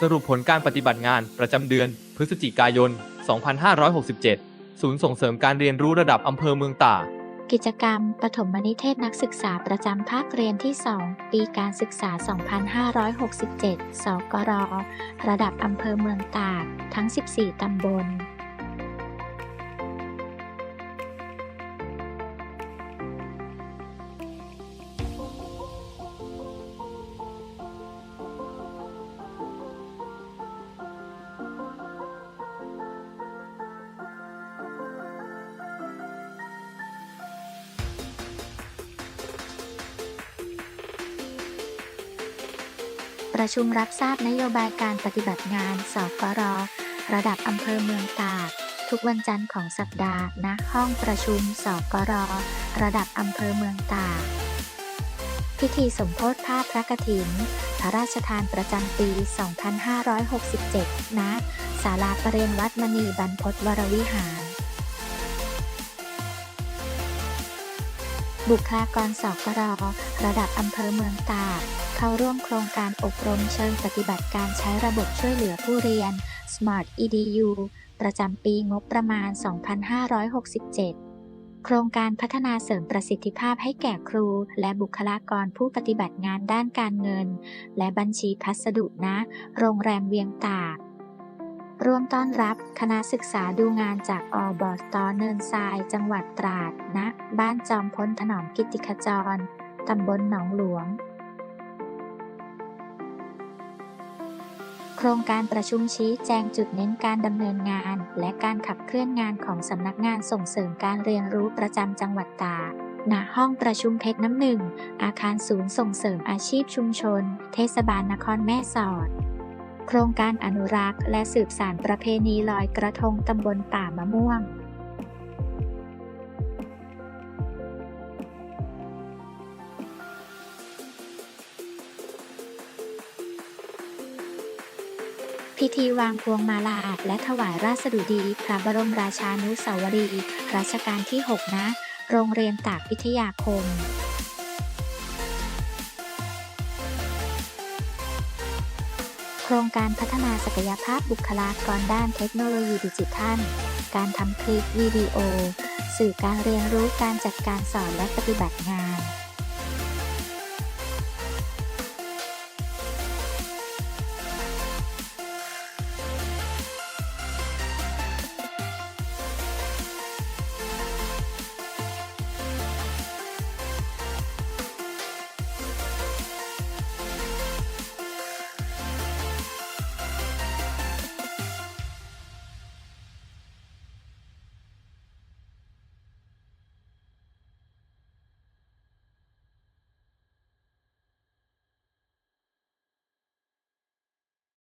สรุปผลการปฏิบัติงานประจำเดือน พฤศจิกายน 2567 ศูนย์ส่งเสริมการเรียนรู้ระดับอำเภอเมืองตากกิจกรรมปฐมนิเทศนักศึกษาประจำภาคเรียนที่ 2 ปีการศึกษา 2567 สกร ระดับอำเภอเมืองตาก ทั้ง 14 ตำบล ประชุมรับทราบนโยบายการปฏิบัติงานสกรระดับอำเภอเมืองตาก ทุกวันจันทร์ของสัปดาห์ณห้องประชุมสกรระดับอำเภอเมืองตาก พิธีสมโพธิภาพพระกฐิน พระราชทานประจำปี 2567 ณ ศาลาประเรียนวัดมณีบรรพตวรวิหาร บุคลากรสกรระดับอำเภอเมืองตาก เข้าร่วมโครงการอบรมเชิงปฏิบัติการใช้ระบบช่วยเหลือผู้เรียน Smart EDU ประจำปีงบประมาณ 2567 โครงการพัฒนาเสริมประสิทธิภาพให้แก่ครู และบุคลากรผู้ปฏิบัติงานด้านการเงิน และบัญชีพัสดุนะ โรงแรมเวียงตากร่วมต้อนรับคณะศึกษาดูงานจากอบอตเนินทราย จังหวัดตราดณนะบ้านจอมพลถนอมกิติขจร ตำบลหนองหลวง ครงการประชุมชี้แจงจุดเน้นการดำเนินงาน และการขับเคลื่อนงานของสำนักงานส่งเสริมการเรียนรู้ประจำจังหวัดตากณห้องประชุมเพชรน้ำหนึ่ง อาคารศูนย์ส่งเสริมอาชีพชุมชน เทศบาลนครแม่สอด โครงการอนุรักษ์ และสืบสานประเพณีลอยกระทงตำบลป่ามะม่วง พิธีวางพวงมาลาและถวายราชดุดี พระบรมราชานุสาวรีย์รัชกาลที่6ณโรงเรียนตากพิทยาคมโครงการพัฒนาศักยภาพบุคลากรด้านเทคโนโลยีดิจิทัล การทำคลิปวิดีโอ สื่อการเรียนรู้การจัดการสอนและปฏิบัติงาน